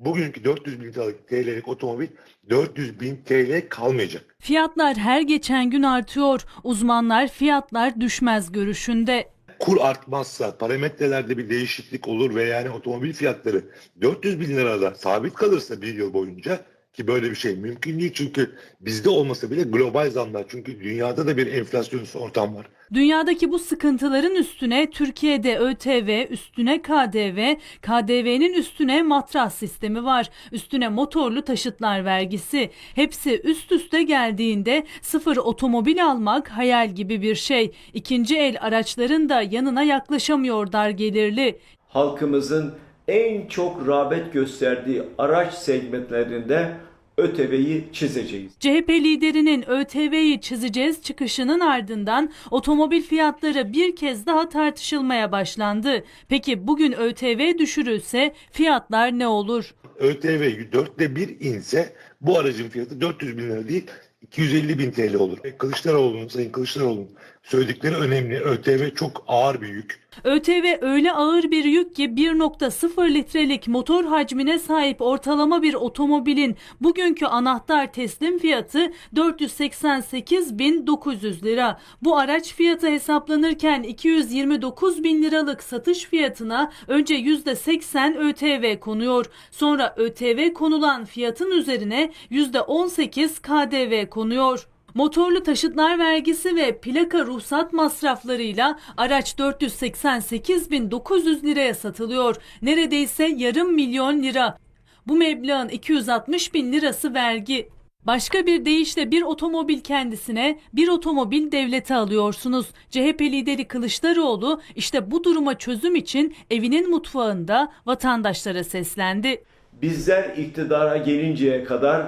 bugünkü 400 bin TL'lik otomobil 400 bin TL kalmayacak. Fiyatlar her geçen gün artıyor. Uzmanlar fiyatlar düşmez görüşünde. Kur artmazsa, parametrelerde bir değişiklik olur ve yani otomobil fiyatları 400 bin lirada sabit kalırsa bir yıl boyunca ki böyle bir şey mümkün değil çünkü bizde olmasa bile global zamlar çünkü dünyada da bir enflasyonist ortam var. Dünyadaki bu sıkıntıların üstüne Türkiye'de ÖTV, üstüne KDV, KDV'nin üstüne matras sistemi var. Üstüne motorlu taşıtlar vergisi. Hepsi üst üste geldiğinde sıfır otomobil almak hayal gibi bir şey. İkinci el araçların da yanına yaklaşamıyor dar gelirli. halkımızın en çok rağbet gösterdiği araç segmentlerinde ÖTV'yi çizeceğiz. CHP liderinin ÖTV'yi çizeceğiz çıkışının ardından otomobil fiyatları bir kez daha tartışılmaya başlandı. Peki bugün ÖTV düşürülse fiyatlar ne olur? ÖTV dörtte bir inse bu aracın fiyatı 400 bin lira değil 250 bin TL olur. Kılıçdaroğlu'nun, Sayın Kılıçdaroğlu'nun söyledikleri önemli. ÖTV çok ağır bir yük. ÖTV öyle ağır bir yük ki 1.0 litrelik motor hacmine sahip ortalama bir otomobilin bugünkü anahtar teslim fiyatı 488.900 lira. Bu araç fiyatı hesaplanırken 229 bin liralık satış fiyatına önce %80 ÖTV konuyor. Sonra ÖTV konulan fiyatın üzerine %18 KDV konuyor. Motorlu taşıtlar vergisi ve plaka ruhsat masraflarıyla araç 488.900 liraya satılıyor. Neredeyse yarım milyon lira. Bu meblağın 260 bin lirası vergi. Başka bir deyişle bir otomobil kendisine, bir otomobil devlete alıyorsunuz. CHP lideri Kılıçdaroğlu işte bu duruma çözüm için evinin mutfağında vatandaşlara seslendi. Bizler iktidara gelinceye kadar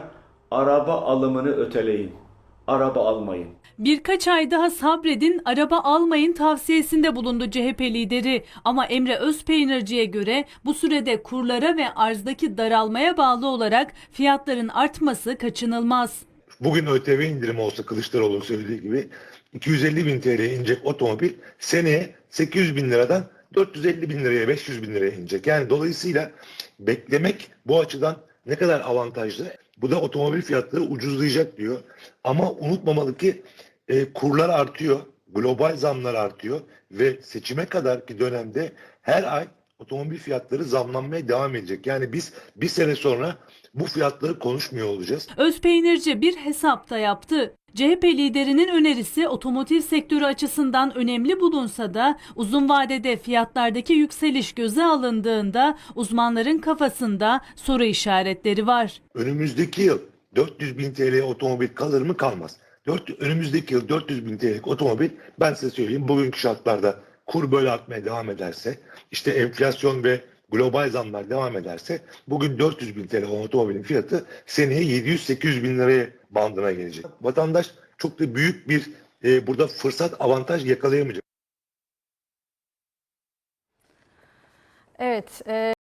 araba alımını öteleyin. Araba almayın. Birkaç ay daha sabredin, araba almayın tavsiyesinde bulundu CHP lideri. Ama Emre Özpeynirci'ye göre bu sürede kurlara ve arzdaki daralmaya bağlı olarak fiyatların artması kaçınılmaz. Bugün ÖTV indirimi olsa Kılıçdaroğlu'nun söylediği gibi 250 bin TL'ye inecek otomobil seneye 800 bin liradan 450 bin liraya 500 bin liraya inecek. Yani dolayısıyla beklemek bu açıdan ne kadar avantajlı. Bu da otomobil fiyatları ucuzlayacak diyor. Ama unutmamalı ki e, kurlar artıyor, global zamlar artıyor ve seçime kadarki dönemde her ay otomobil fiyatları zamlanmaya devam edecek. Yani biz bir sene sonra bu fiyatları konuşmuyor olacağız. Özpeynirci bir hesap da yaptı. CHP liderinin önerisi otomotiv sektörü açısından önemli bulunsa da uzun vadede fiyatlardaki yükseliş göze alındığında uzmanların kafasında soru işaretleri var. Önümüzdeki yıl 400 bin TL otomobil kalır mı kalmaz. Dört, önümüzdeki yıl 400 bin TL'lik otomobil ben size söyleyeyim bugünkü şartlarda kur böyle artmaya devam ederse işte enflasyon ve global zamlar devam ederse bugün 400 bin TL otomobilin fiyatı seneye 700-800 bin liraya bandına gelecek. Vatandaş çok da büyük bir e, burada fırsat avantaj yakalayamayacak. Evet, e,